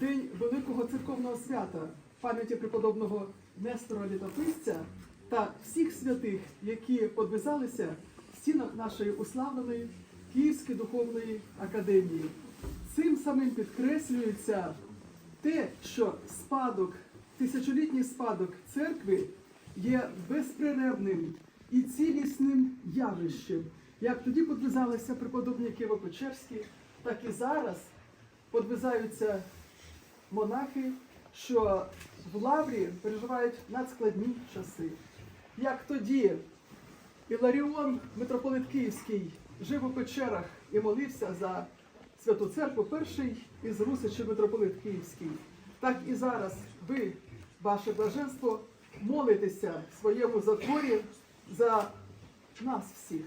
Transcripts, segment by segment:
день великого церковного свята пам'яті преподобного Нестора Літописця та всіх святих, які подвизалися в стінах нашої уславленої Київської духовної академії. Цим самим підкреслюється те, що спадок, тисячолітній спадок церкви є безперервним і цілісним явищем. Як тоді подвизалися преподобні Києво-Печерські, так і зараз подвизаються монахи, що в лаврі переживають надскладні часи. Як тоді Іларіон, митрополит Київський, жив у печерах і молився за Святу Церкву, перший із Русичів митрополит Київський. Так і зараз ви, ваше блаженство, молитеся в своєму затворі за нас всіх,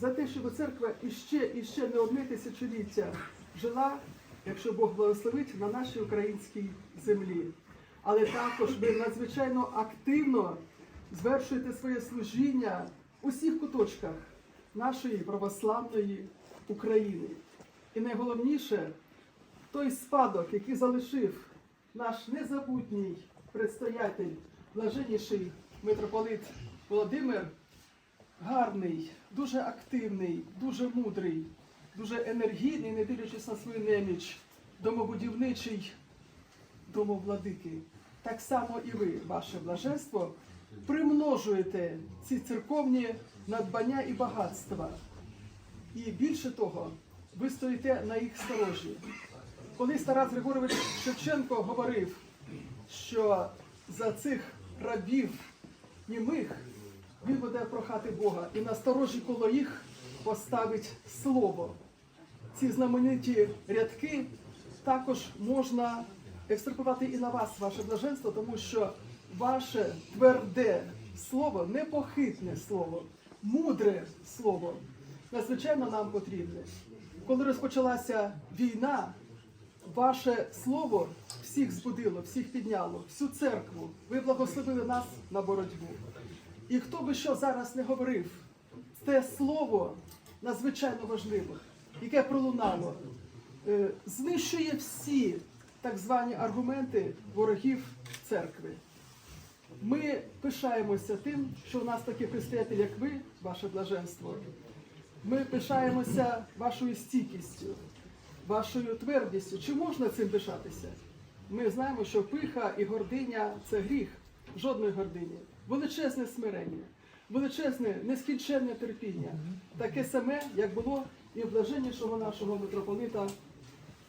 за те, щоб церква іще і ще не одне тисячоліття жила, якщо Бог благословить, на нашій українській землі. Але також ви надзвичайно активно звершуєте своє служіння у всіх куточках нашої православної України. І найголовніше, той спадок, який залишив наш незабутній предстоятель, блаженніший митрополит Володимир, гарний, дуже активний, дуже мудрий, дуже енергійний, не дивлячись на свою неміч, домобудівничий домовладики. Так само і ви, ваше блаженство, примножуєте ці церковні надбання і багатства. І більше того, ви стоїте на їх сторожі. Колись Тарас Григорович Шевченко говорив, що за цих рабів німих він буде прохати Бога і на сторожі коло їх поставить слово. Ці знамениті рядки також можна екстраполювати і на вас, ваше блаженство, тому що ваше тверде слово, непохитне слово, мудре слово, надзвичайно нам потрібне. Коли розпочалася війна, ваше слово всіх збудило, всіх підняло, всю церкву. Ви благословили нас на боротьбу. І хто би що зараз не говорив, це слово надзвичайно важливе, яке пролунало, е, знищує всі так звані аргументи ворогів церкви. Ми пишаємося тим, що у нас такі християтелі, як ви, ваше блаженство. Ми пишаємося вашою стійкістю, вашою твердістю. Чи можна цим пишатися? Ми знаємо, що пиха і гординя це гріх, жодної гордині, величезне смирення, величезне нескінченне терпіння, таке саме, як було і блаженнішого нашого митрополита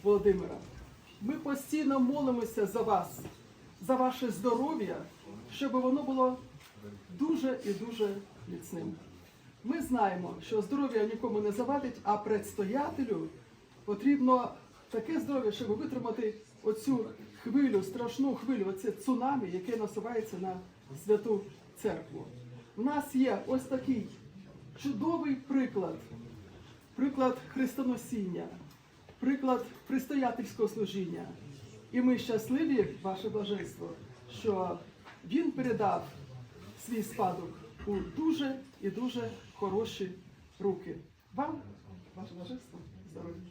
Володимира. Ми постійно молимося за вас, за ваше здоров'я, щоб воно було дуже і дуже міцним. Ми знаємо, що здоров'я нікому не завадить, а предстоятелю потрібно таке здоров'я, щоб витримати оцю хвилю, страшну хвилю, оце цунамі, яке насувається на святу церкву. У нас є ось такий чудовий приклад, приклад хрестоносіння, приклад пристоятельського служіння. І ми щасливі, ваше блаженство, що він передав свій спадок у дуже і дуже хороші руки. Вам, ваше блаженство, здоров'я.